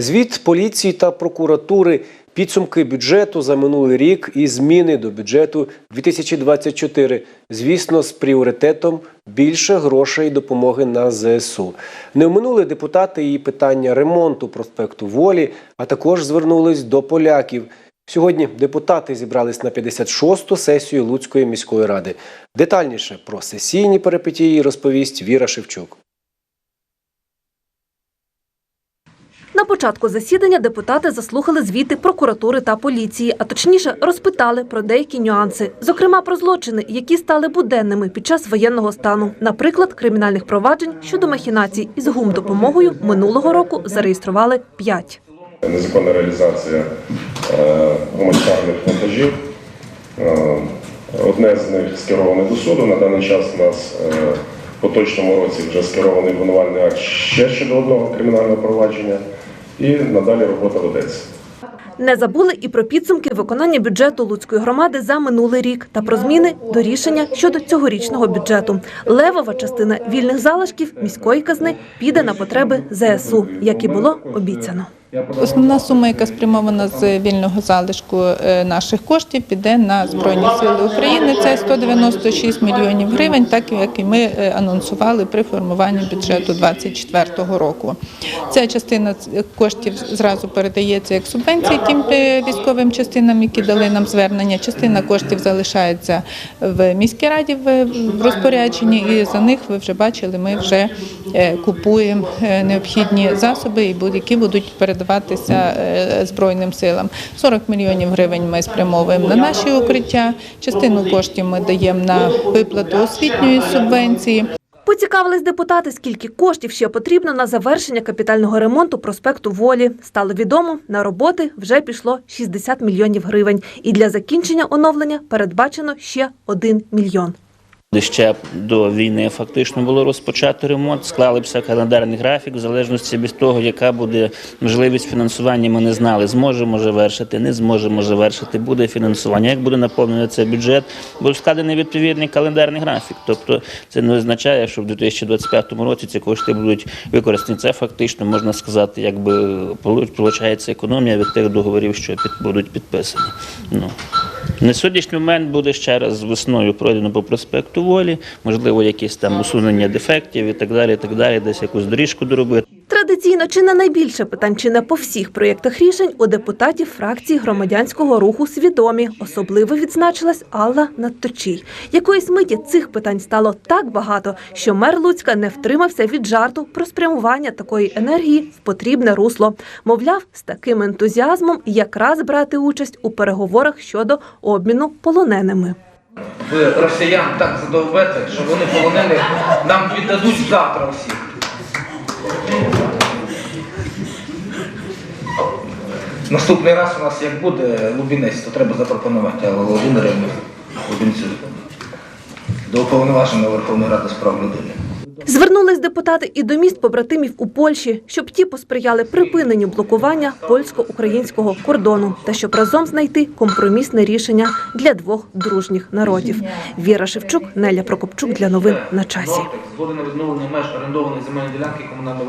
Звіт поліції та прокуратури, підсумки бюджету за минулий рік і зміни до бюджету 2024. Звісно, з пріоритетом більше грошей допомоги на ЗСУ. Не оминули депутати і питання ремонту проспекту Волі, а також звернулись до поляків. Сьогодні депутати зібрались на 56-ту сесію Луцької міської ради. Детальніше про сесійні перипетії розповість Віра Шевчук. На початку засідання депутати заслухали звіти прокуратури та поліції, а точніше розпитали про деякі нюанси, зокрема про злочини, які стали буденними під час воєнного стану, наприклад, кримінальних проваджень щодо махінацій із гумдопомогою минулого року зареєстрували п'ять. незаконна реалізація е, гуманітарних вантажів. Е, Одне з них скероване до суду. На даний час у нас е, в поточному році вже скерований обвинувальний акт ще щодо одного кримінального провадження, і надалі робота ведеться. Не забули і про підсумки виконання бюджету Луцької громади за минулий рік та про зміни до рішення щодо цьогорічного бюджету. Левова частина вільних залишків міської казни піде на потреби ЗСУ, як і було обіцяно. Основна сума, яка спрямована з вільного залишку е, наших коштів, піде на Збройні Сили України. Це 196 мільйонів гривень, так як і ми е, анонсували при формуванні бюджету 2024 року. Ця частина коштів зразу передається як субвенції тим е, військовим частинам, які дали нам звернення. Частина коштів залишається в міській раді в розпорядженні, і за них ви вже бачили, ми вже купуємо е, необхідні засоби, які будуть передаватися е, Збройним силам. 40 мільйонів гривень ми спрямовуємо на наші укриття. Частину коштів ми даємо на виплату освітньої субвенції. Поцікавились депутати, скільки коштів ще потрібно на завершення капітального ремонту проспекту Волі. Стало відомо, на роботи вже пішло 60 мільйонів гривень. І для закінчення оновлення передбачено ще 1 мільйон. Де ще до війни фактично було розпочато ремонт, склалися календарний графік, в залежності від того, яка буде можливість фінансування. Ми не знали, зможемо завершити, не зможемо завершити, буде фінансування. Як буде наповнюватися бюджет, буде складений відповідний календарний графік. Тобто це не означає, що в 2025 році ці кошти будуть використані. Це фактично можна сказати, якби виходить економія від тих договорів, що будуть підписані. Ну. На сьогоднішній момент буде ще раз весною пройдено по проспекту Волі, можливо, якісь там усунення дефектів і так далі, і так далі, десь якусь доріжку доробити. Традиційно чи не найбільше питань, чи не по всіх проєктах рішень у депутатів фракції громадянського руху свідомі. Особливо відзначилась Алла Надточій. Якоїсь миті цих питань стало так багато, що мер Луцька не втримався від жарту про спрямування такої енергії в потрібне русло. Мовляв, з таким ентузіазмом якраз брати участь у переговорах щодо обміну полоненими. ви росіян так задовбете, що вони полонених нам віддадуть завтра всіх. Наступний раз у нас як буде Лубінець, то треба запропонувати Аллу Володимирівну Лубінцю до уповноваженого Верховної Ради з прав людини. Звернулись депутати і до міст побратимів у Польщі, щоб ті посприяли припиненню блокування польсько-українського кордону та щоб разом знайти компромісне рішення для двох дружніх народів. Віра Шевчук, Неля Прокопчук для новин на часі. Згода на відновлення меж орендованої земельної ділянки комунальної